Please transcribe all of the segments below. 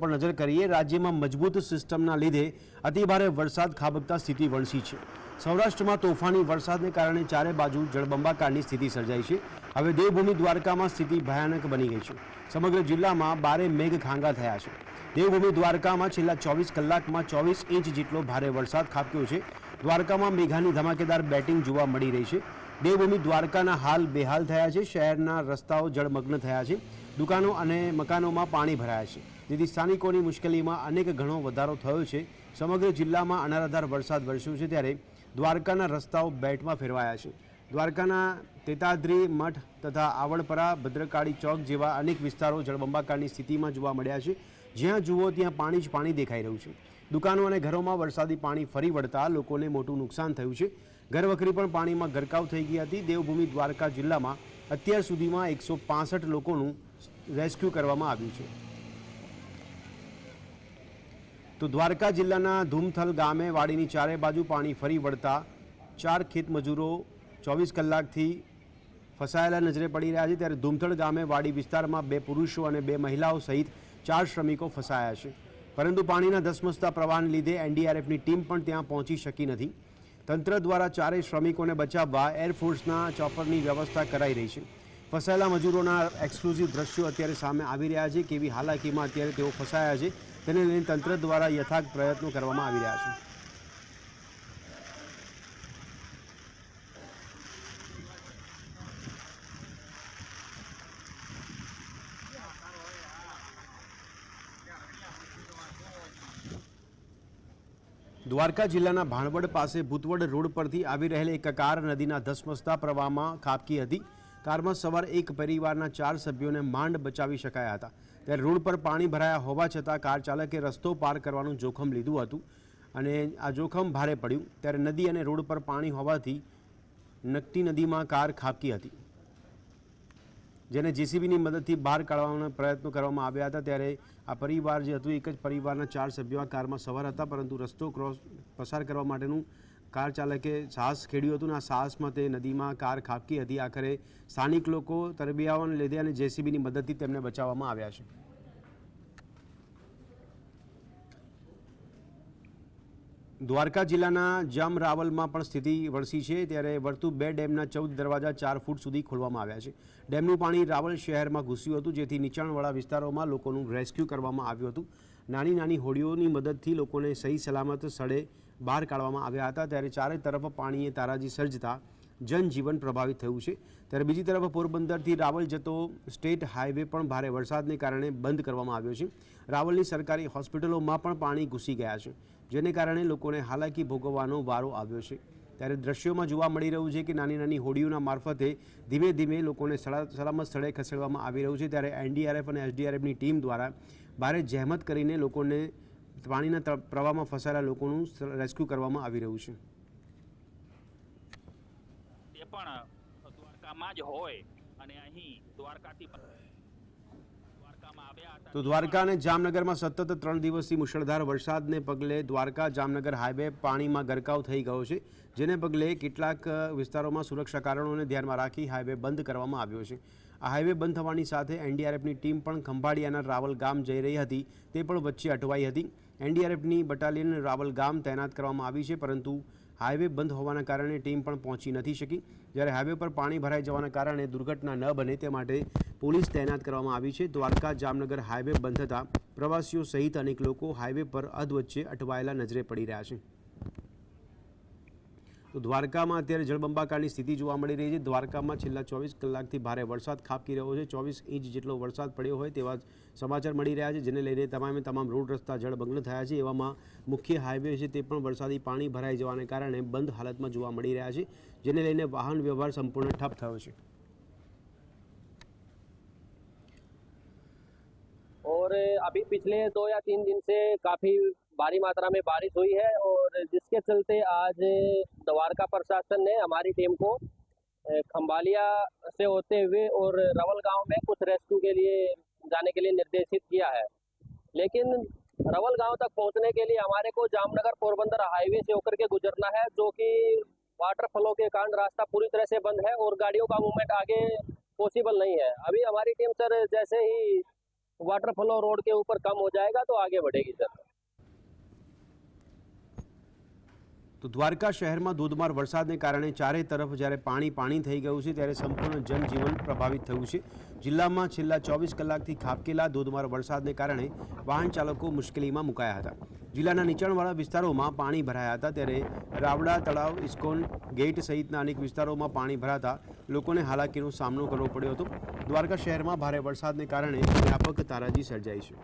પર નજર કરીએ, રાજ્યમાં મજબૂત સિસ્ટમના લીધે અતિભારે વરસાદ ખાબકતા સ્થિતિ વણસી છે. સૌરાષ્ટ્રમાં તોફાની વરસાદને કારણે ચારે બાજુ જળબંબાકારની સ્થિતિ સર્જાઈ છે. હવે દેવભૂમિ દ્વારકામાં સ્થિતિ ભયાનક બની ગઈ છે. સમગ્ર જિલ્લામાં બારે મેઘ ખાંગા થયા છે. દેવભૂમિ દ્વારકામાં છેલ્લા ચોવીસ કલાકમાં ચોવીસ ઇંચ જેટલો ભારે વરસાદ ખાબક્યો છે. દ્વારકામાં મેઘાની ધમાકેદાર બેટિંગ જોવા મળી રહી છે. દેવભૂમિ દ્વારકાના હાલ બેહાલ થયા છે. શહેરના રસ્તાઓ જળમગ્ન થયા છે. દુકાનો અને મકાનોમાં પાણી ભરાયા છે. જેથી સ્થાનિકોની મુશ્કેલીમાં અનેક ઘણો વધારો થયો છે. સમગ્ર જિલ્લામાં અનરાધાર વરસાદ વરસ્યો છે ત્યારે દ્વારકાના રસ્તાઓ બેટમાં ફેરવાયા છે. દ્વારકાના તેતાદ્રી મઠ તથા આવડપરા ભદ્રકાળી ચોક જેવા અનેક વિસ્તારો જળબંબાકારની સ્થિતિમાં જોવા મળ્યા છે. જ્યાં જુઓ ત્યાં પાણી જ પાણી દેખાઈ રહ્યું છે. દુકાનો અને ઘરોમાં વરસાદી પાણી ફરી વળતા લોકોને મોટું નુકસાન થયું છે. ઘરવખરી પણ પાણીમાં ગરકાવ થઈ ગઈ હતી. દેવભૂમિ દ્વારકા જિલ્લામાં અત્યાર સુધીમાં એકસો લોકોનું રેસ્ક્યુ કરવામાં આવ્યું છે. તો દ્વારકા જિલ્લાના ધૂમથલ ગામે વાડીની ચારે બાજુ પાણી ફરી વળતા ચાર ખેતમજૂરો ચોવીસ કલાકથી ફસાયેલા નજરે પડી રહ્યા છે. ત્યારે ધૂમથળ ગામે વાડી વિસ્તારમાં બે પુરુષો અને બે મહિલાઓ સહિત ચાર શ્રમિકો ફસાયા છે. પરંતુ પાણીના ધસમસતા પ્રવાહને લીધે એનડીઆરએફની ટીમ પણ ત્યાં પહોંચી શકી નથી. તંત્ર દ્વારા ચારેય શ્રમિકોને બચાવવા એરફોર્સના ચોપરની વ્યવસ્થા કરાઈ રહી છે. ફસાયેલા મજૂરોના એક્સક્લુઝિવ દ્રશ્યો અત્યારે સામે આવી રહ્યા છે. કેવી હાલાકીમાં અત્યારે તેઓ ફસાયા છે. તેને લઈને તંત્ર દ્વારા યથાર્થ પ્રયત્નો કરવામાં આવી રહ્યા છે. દ્વારકા જિલ્લાના ભાણવડ પાસે ભૂતવડ રોડ પરથી આવી રહેલી એક કાર નદીના ધસમસતા પ્રવાહમાં ખાબકી હતી. કારમાં સવાર એક પરિવારના ચાર સભ્યોને માંડ બચાવી શકાયા હતા. ત્યારે રોડ પર પાણી ભરાયા હોવા છતાં કાર ચાલકે રસ્તો પાર કરવાનું જોખમ લીધું હતું અને આ જોખમ ભારે પડ્યું. ત્યારે નદી અને રોડ પર પાણી હોવાથી નકટી નદીમાં કાર ખાબકી હતી. જેને જેસીબીની મદદથી બહાર કાઢવાના પ્રયત્નો કરવામાં આવ્યા હતા. ત્યારે આ પરિવાર જે હતું, એક જ પરિવારના ચાર સભ્યો આ કારમાં સવાર હતા, પરંતુ રસ્તો ક્રોસ પસાર કરવા માટેનું કાર ચાલકે સાહસ ખેડ્યું હતું અને આ સાહસમાં તે નદીમાં કાર ખાબકી હતી. આખરે સ્થાનિક લોકો તરબિયાઓને લીધે અને જેસીબીની મદદથી તેમને બચાવવામાં આવ્યા છે. દ્વારકા જિલ્લાના જમ રાવલમાં પણ સ્થિતિ વણસી છે. ત્યારે વર્તુ બે ડેમના ચૌદ દરવાજા ચાર ફૂટ સુધી ખોલવામાં આવ્યા છે. ડેમનું પાણી રાવલ શહેરમાં ઘૂસ્યું હતું, જેથી નીચાણવાળા વિસ્તારોમાં લોકોનું રેસ્ક્યુ કરવામાં આવ્યું હતું. નાની નાની હોડીઓની મદદથી લોકોને સહી સલામત સ્થળે બહાર કાઢવામાં આવ્યા હતા. ત્યારે ચારે તરફ પાણીએ તારાજી સર્જતા જનજીવન પ્રભાવિત થયું છે. ત્યારે બીજી તરફ પોરબંદરથી રાવલ જતો સ્ટેટ હાઈવે પણ ભારે વરસાદને કારણે બંધ કરવામાં આવ્યો છે. રાવલની સરકારી હોસ્પિટલોમાં પણ પાણી ઘૂસી ગયા છે, જેને કારણે લોકોને હાલાકી ભોગવવાનો વારો આવ્યો છે. ત્યારે દ્રશ્યોમાં જોવા મળી રહ્યું છે કે નાની નાની હોડીઓના મારફતે ધીમે ધીમે લોકોને સલા- સલામત સ્થળે ખસેડવામાં આવી રહ્યું છે. ત્યારે એનડીઆરએફ અને એસડીઆરએફની ટીમ દ્વારા ભારે જહેમત કરીને લોકોને પાણીના પ્રવાહમાં ફસાયેલા લોકોનું રેસ્ક્યુ કરવામાં આવી રહ્યું છે. તે પણ દ્વારકામાં જ હોય અને અહીં દ્વારકાથી તો દ્વારકા અને જામનગરમાં સતત ત્રણ દિવસથી મુશળધાર વરસાદને પગલે દ્વારકા જામનગર હાઈવે પાણીમાં ગરકાવ થઈ ગયો છે જેને પગલે કેટલાક વિસ્તારોમાં સુરક્ષા કારણોને ધ્યાનમાં રાખી હાઈવે બંધ કરવામાં આવ્યો છે. આ હાઈવે બંધ થવાની સાથે એનડીઆરએફની ટીમ પણ ખંભાળિયાના રાવલ ગામ જઈ રહી હતી તે પણ વચ્ચે અટવાઈ હતી. એનડીઆરએફની બટાલિયન રાવલ ગામ તૈનાત કરવામાં આવી છે, પરંતુ હાઈવે બંધ હોવાના કારણે ટીમ પણ પહોંચી નથી શકી. જ્યારે હાઈવે પર પાણી ભરાઈ જવાના કારણે દુર્ઘટના ન બને તે માટે પોલીસ તૈનાત કરવામાં આવી છે. દ્વારકા, જામનગર હાઈવે બંધ થતાં પ્રવાસીઓ સહિત અનેક લોકો હાઈવે પર અધવચ્ચે અટવાયેલા નજરે પડી રહ્યા છે. તો દ્વારકામાં અત્યારે જળબંબાકારની સ્થિતિ જોવા મળી રહી છે. દ્વારકામાં છેલ્લા ચોવીસ કલાકથી ભારે વરસાદ ખાબકી રહ્યો છે. ચોવીસ ઇંચ જેટલો વરસાદ પડ્યો હોય તેવા સમાચાર મળી રહ્યા છે, જેને લઈને તમામે તમામ રોડ રસ્તા જળમગ્ન થયા છે. એવામાં મુખ્ય હાઈવે છે તે પણ વરસાદી પાણી ભરાઈ જવાને કારણે બંધ હાલતમાં જોવા મળી રહ્યા છે, જેને લઈને વાહન વ્યવહાર સંપૂર્ણ ઠપ થયો છે. और अभी पिछले दो या तीन दिन से काफ़ी भारी मात्रा में बारिश हुई है और जिसके चलते आज द्वारका प्रशासन ने हमारी टीम को खम्बालिया से होते हुए और रवल गाँव में कुछ रेस्क्यू के लिए जाने के लिए निर्देशित किया है। लेकिन रवल गाँव तक पहुँचने के लिए हमारे को जामनगर पोरबंदर हाईवे से होकर के गुजरना है, जो कि वाटर फ्लो के कारण रास्ता पूरी तरह से बंद है और गाड़ियों का मूवमेंट आगे पॉसिबल नहीं है। अभी हमारी टीम सर जैसे ही वाटर फ्लो रोड के ऊपर कम हो जाएगा तो आगे बढ़ेगी सर તો દ્વારકા શહેરમાં ધોધમાર વરસાદને કારણે ચારે તરફ જ્યારે પાણી પાણી થઈ ગયું છે ત્યારે સંપૂર્ણ જનજીવન પ્રભાવિત થયું છે જિલ્લામાં છેલ્લા ચોવીસ કલાકથી ખાબકેલા ધોધમાર વરસાદને કારણે વાહન ચાલકો મુશ્કેલીમાં મુકાયા હતા. જિલ્લાના નીચાણવાળા વિસ્તારોમાં પાણી ભરાયા હતા ત્યારે રાવડા તળાવ, ઇસ્કોન ગેટ સહિતના અનેક વિસ્તારોમાં પાણી ભરાતા લોકોને હાલાકીનો સામનો કરવો પડ્યો હતો. દ્વારકા શહેરમાં ભારે વરસાદને કારણે વ્યાપક તારાજી સર્જાઈ છે.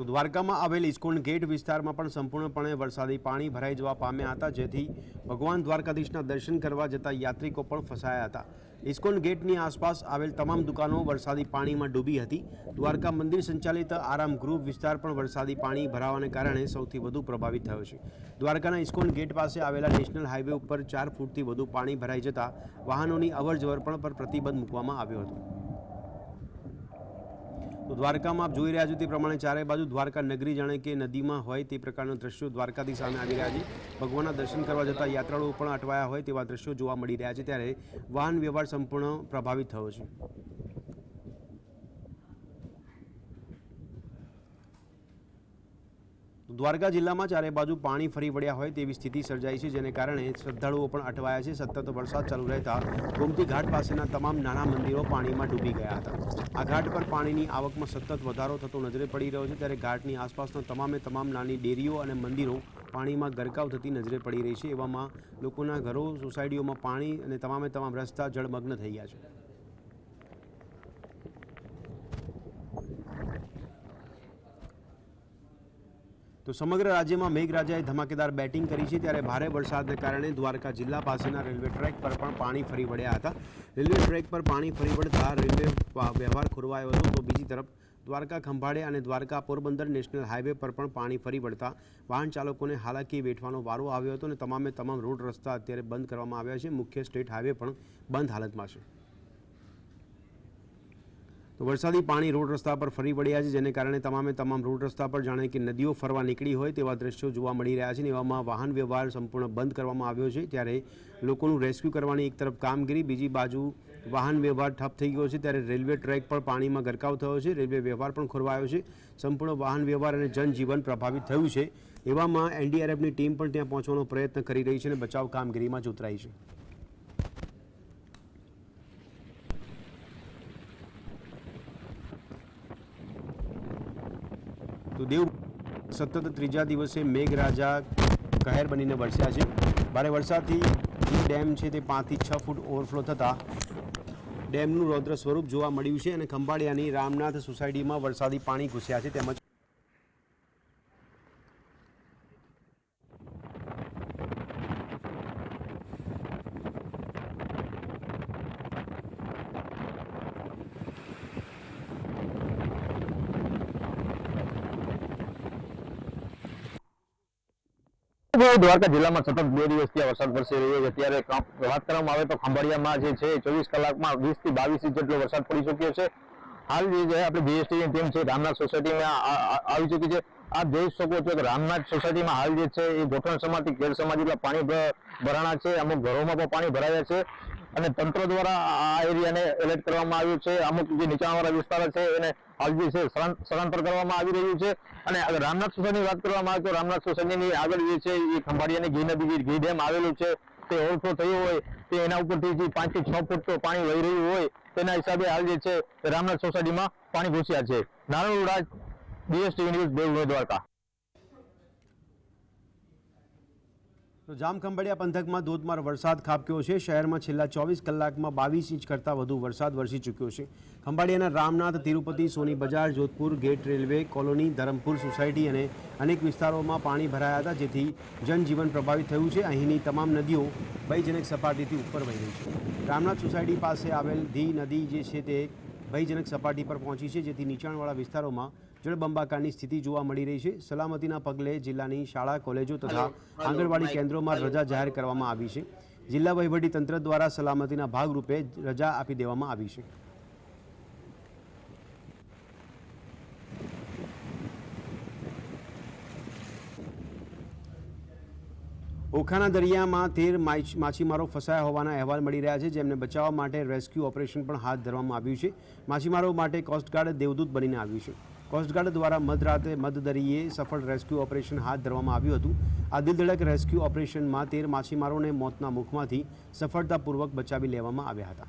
તો દ્વારકામાં આવેલ ઇસ્કોન ગેટ વિસ્તારમાં પણ સંપૂર્ણપણે વરસાદી પાણી ભરાઈ જવા પામ્યા હતા, જેથી ભગવાન દ્વારકાધીશના દર્શન કરવા જતા યાત્રિકો પણ ફસાયા હતા. ઇસ્કોન ગેટની આસપાસ આવેલ તમામ દુકાનો વરસાદી પાણીમાં ડૂબી હતી. દ્વારકા મંદિર સંચાલિત આરામ ગૃહ વિસ્તાર પણ વરસાદી પાણી ભરાવાને કારણે સૌથી વધુ પ્રભાવિત થયો છે. દ્વારકાના ઇસ્કોન ગેટ પાસે આવેલા નેશનલ હાઈવે ઉપર ચાર ફૂટથી વધુ પાણી ભરાઈ જતા વાહનોની અવરજવર પણ પર પ્રતિબંધ મૂકવામાં આવ્યો હતો. તો દ્વારકામાં આપ જોઈ રહ્યા છો તે પ્રમાણે ચારે બાજુ દ્વારકા નગરી જાણે કે નદીમાં હોય તે પ્રકારનું દ્રશ્યો દ્વારકાથી સામે આવી રહ્યા છે. ભગવાનના દર્શન કરવા જતા યાત્રાળુઓ પણ અટવાયા હોય તેવા દ્રશ્યો જોવા મળી રહ્યા છે. ત્યારે વાહન વ્યવહાર સંપૂર્ણ પ્રભાવિત થયો છે. દ્વારકા જિલ્લામાં ચારે બાજુ પાણી ફરી વળ્યા હોય તેવી સ્થિતિ સર્જાઈ છે, જેને કારણે શ્રદ્ધાળુઓ પણ અટવાયા છે. સતત વરસાદ ચાલુ રહેતા ગોમતી ઘાટ પાસેના તમામ નાના મંદિરો પાણીમાં ડૂબી ગયા હતા. આ ઘાટ પર પાણીની આવકમાં સતત વધારો થતો નજરે પડી રહ્યો છે, ત્યારે ઘાટની આસપાસના તમામે તમામ નાની ડેરીઓ અને મંદિરો પાણીમાં ગરકાવ થતી નજરે પડી રહી છે. એવામાં લોકોના ઘરો, સોસાયટીઓમાં પાણી અને તમામે તમામ રસ્તા જળમગ્ન થઈ ગયા છે. તો સમગ્ર રાજ્યમાં મેઘરાજાએ ધમાકેદાર બેટિંગ કરી છે. ત્યારે ભારે વરસાદને કારણે દ્વારકા જિલ્લા પાસેના રેલવે ટ્રેક પર પણ પાણી ફરી વળ્યા હતા. રેલવે ટ્રેક પર પાણી ફરી વળતા રેલવે વ્યવહાર ખોરવાયો હતો. તો બીજી તરફ દ્વારકા ખંભાળે અને દ્વારકા પોરબંદર નેશનલ હાઈવે પર પણ પાણી ફરી વળતા વાહન ચાલકોને હાલાકી વેઠવાનો વારો આવ્યો હતો અને તમામે તમામ રોડ રસ્તા અત્યારે બંધ કરવામાં આવ્યા છે. મુખ્ય સ્ટેટ હાઈવે પણ બંધ હાલતમાં છે. તો વરસાદી પાણી રોડ રસ્તા પર ફરી વળ્યા છે, જેને કારણે તમામે તમામ રોડ રસ્તા પર જાણે કે નદીઓ ફરવા નીકળી હોય તેવા દ્રશ્યો જોવા મળી રહ્યા છે એવામાં વાહન વ્યવહાર સંપૂર્ણ બંધ કરવામાં આવ્યો છે. ત્યારે લોકોનું રેસ્ક્યુ કરવાની એક તરફ કામગીરી, બીજી બાજુ વાહન વ્યવહાર ઠપ થઈ ગયો છે. ત્યારે રેલવે ટ્રેક પર પાણીમાં ગરકાવ થયો છે, રેલવે વ્યવહાર પણ ખોરવાયો છે. સંપૂર્ણ વાહન વ્યવહાર અને જનજીવન પ્રભાવિત થયું છે. એવામાં એનડીઆરએફની ટીમ પણ ત્યાં પહોંચવાનો પ્રયત્ન કરી રહી છે અને બચાવ કામગીરીમાં જોતરાઈ છે. તો દેવ સતત ત્રીજા દિવસે મેઘરાજા કહેર બનીને વરસ્યા છે. ભારે વરસાદથી જે ડેમ છે તે પાંચથી છ ફૂટ ઓવરફ્લો થતાં ડેમનું રૌદ્ર સ્વરૂપ જોવા મળ્યું છે અને ખંભાળિયાની રામનાથ સોસાયટીમાં વરસાદી પાણી ઘૂસ્યા છે. તેમજ દ્વારકા જિલ્લામાં સતત બે દિવસથી આ વરસાદ વરસી રહ્યો છે. ત્યારે વાત કરવામાં આવે તો ખંભાળિયામાં જે છે, ચોવીસ કલાકમાં વીસથી બાવીસ ઇંચ જેટલો વરસાદ પડી ચુક્યો છે. હાલ જે આપણે જીએસટી ટીમ છે, રામનાથ સોસાયટીમાં આવી ચૂકી છે. આપ જોઈ શકો છો કે રામનાથ સોસાયટીમાં હાલ જે છે, એ ગોઠણ સમાજથી ખેડ સમાજ પાણી ભરાણા છે. અમુક ઘરોમાં પણ પાણી ભરાયા છે. અને તંત્ર દ્વારા આ એરિયાને એલર્ટ કરવામાં આવ્યું છે. અમુક જે નીચાણવાળા વિસ્તારો છે, એને હાલ જે છે સ્થળાંતર કરવામાં આવી રહ્યું છે. અને રામનાથ સોસાયટીની વાત કરવામાં આવે તો રામનાથ સોસાયટીની આગળ જે છે, એ ખંભાળિયાની ઘી નદી ઘી ડેમ આવેલું છે, તે ઓવરફ્લો થયો હોય, તે એના ઉપરથી જે પાંચથી છ ફૂટ તો પાણી વહી રહ્યું હોય, તેના હિસાબે હાલ જે છે, રામનાથ સોસાયટીમાં પાણી ઘૂસ્યા છે. Narayan Raj BSTV news Dev Dwarka. તો જામખંભાળિયા પંથકમાં ધોધમાર વરસાદ ખાબક્યો છે. શહેરમાં છેલ્લા ચોવીસ કલાકમાં બાવીસ ઇંચ કરતાં વધુ વરસાદ વરસી ચૂક્યો છે. ખંભાળિયાના Ramnath, Tirupati, Soni Bazaar, Jodhpur, gate railway, colony, Dharampur society અને અનેક વિસ્તારોમાં પાણી ભરાયા હતા, જેથી જનજીવન પ્રભાવિત થયું છે. અહીંની તમામ નદીઓ ભયજનક સપાટીથી ઉપર વહી રહી છે. રામનાથ સોસાયટી પાસે આવેલ ધી નદી જે છે તે ભયજનક સપાટી પર પહોંચી છે, જેથી નીચાણવાળા વિસ્તારોમાં જળબંબાકારની સ્થિતિ જોવા મળી રહી છે. સલામતીના પગલે જિલ્લાની શાળા કોલેજો તથા આંગણવાડી કેન્દ્રોમાં રજા જાહેર કરવામાં આવી છે. જિલ્લા વહીવટી તંત્ર દ્વારા સલામતીના ભાગરૂપે રજા આપી દેવામાં આવી છે. ઓખાના દરિયામાં તેર માછ- માછીમારો ફસાયા હોવાના અહેવાલ મળી રહ્યા છે જેમને બચાવવા માટે રેસ્ક્યુ ઓપરેશન પણ હાથ ધરવામાં આવ્યું છે. માછીમારો માટે કોસ્ટગાર્ડ દેવદૂત બનીને આવ્યું છે. કોસ્ટગાર્ડ દ્વારા મધરાતે મધદરીએ સફળ રેસ્ક્યુ ઓપરેશન હાથ ધરવામાં આવ્યું હતું. આ દિલધડક રેસ્ક્યુ ઓપરેશનમાં તેર માછીમારોને મોતના મુખમાંથી સફળતાપૂર્વક બચાવી લેવામાં આવ્યા હતા.